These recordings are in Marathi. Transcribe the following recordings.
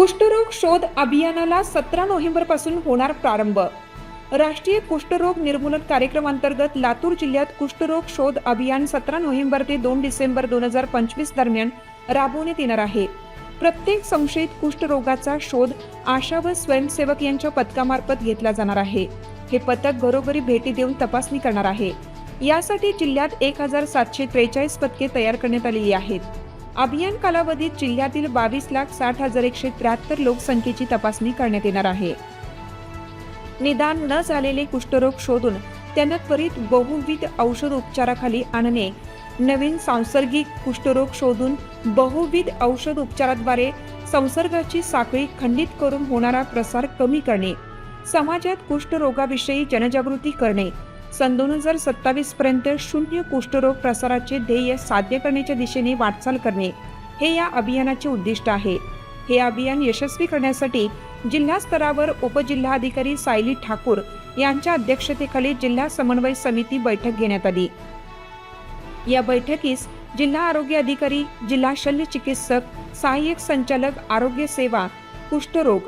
कुष्ठरोग शोध अभियानाला सतरा नोव्हेंबरपासून होणार प्रारंभ. राष्ट्रीय कुष्ठरोग निर्मूलन कार्यक्रमांतर्गत लातूर जिल्ह्यात कुष्ठरोग शोध अभियान सतरा नोव्हेंबर ते दोन डिसेंबर दोन हजार पंचवीस दरम्यान राबवण्यात येणार आहे. प्रत्येक संशयित कुष्ठरोगाचा शोध आशा व स्वयंसेवक यांच्या पथकामार्फत घेतला जाणार आहे. हे पथक घरोघरी भेटी देऊन तपासणी करणार आहे. यासाठी जिल्ह्यात एक हजार सातशे त्रेचाळीस पथके तयार करण्यात आलेली आहेत. अभियान कालावधीत जिल्ह्यातील बावीस लाख साठ हजार एकशे त्र्याहत्तर लोकसंख्येची तपासणी करण्यात येणार आहे. निदान न झालेले कुष्ठरोग शोधून त्यांना त्वरित बहुविध औषध उपचाराखाली आणणे. नवीन सांसर्गिक कुष्ठरोग शोधून बहुविध औषध उपचाराद्वारे संसर्गाची साखळी खंडित करून होणारा प्रसार कमी करणे. समाजात कुष्ठरोगाविषयी जनजागृती करणे. सन दोन हजार सत्तावीस पर्यंत शून्य कुष्ठरोग प्रसाराचे ध्येय साध्य करण्याच्या दिशेने वाटचाल करणे हे या अभियानाचे उद्दिष्ट आहे. हे अभियान यशस्वी करण्यासाठी जिल्हा स्तरावर उपजिल्हाधिकारी सायली ठाकूर यांच्या अध्यक्षतेखाली जिल्हा समन्वय समिती बैठक घेण्यात आली. या बैठकीस जिल्हा आरोग्य अधिकारी जिल्हा शल्य चिकित्सक सहाय्यक संचालक आरोग्य सेवा कुष्ठरोग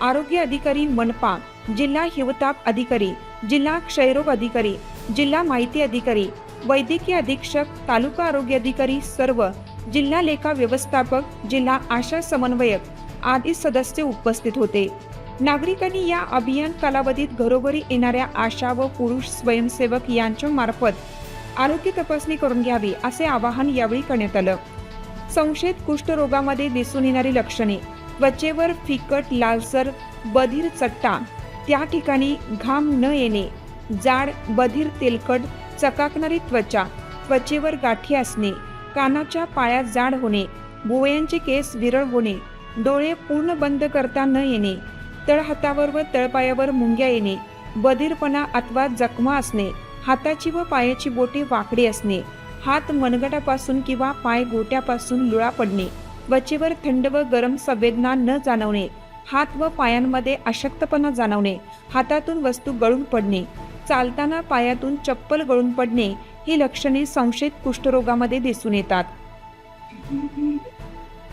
आरोग्य अधिकारी मनपा जिल्हा हिवताप अधिकारी जिल्हा क्षयरोग अधिकारी जिल्हा माहिती अधिकारी वैद्यकीय अधीक्षक तालुका आरोग्य अधिकारी सर्व जिल्हा लेखा व्यवस्थापक जिल्हा आशा समन्वयक आदी सदस्य उपस्थित होते. नागरिकांनी या अभियान कालावधीत घरोघरी येणाऱ्या आशा व पुरुष स्वयंसेवक यांच्या मार्फत आरोग्य तपासणी करून घ्यावी असे आवाहन यावेळी करण्यात आलं. संशयित कुष्ठरोगामध्ये दिसून येणारी लक्षणे त्वचेवर फिकट लालसर बधीर चट्टा त्या ठिकाणी घाम न येणे जाड बधीर तेलकट चकाकणारी त्वचा त्वचेवर गाठी असणे कानाच्या पाया जाड होणे भुवयांचे केस विरळ होणे डोळे पूर्ण बंद करता न येणे तळहातावर व तळपायावर मुंग्या येणे बधीरपणा अथवा जखमा असणे हाताची व पायाची बोटे वाकडी असणे हात मनगटापासून किंवा पाय गोट्यापासून लुळा पडणे त्वचेवर थंड व गरम संवेदना न जाणवणे हात व पायांमध्ये अशक्तपणा जाणवणे हातातून वस्तू गळून पडणे चालताना पायातून चप्पल गळून पडणे ही लक्षणे संशयित कुष्ठरोगामध्ये दिसून येतात.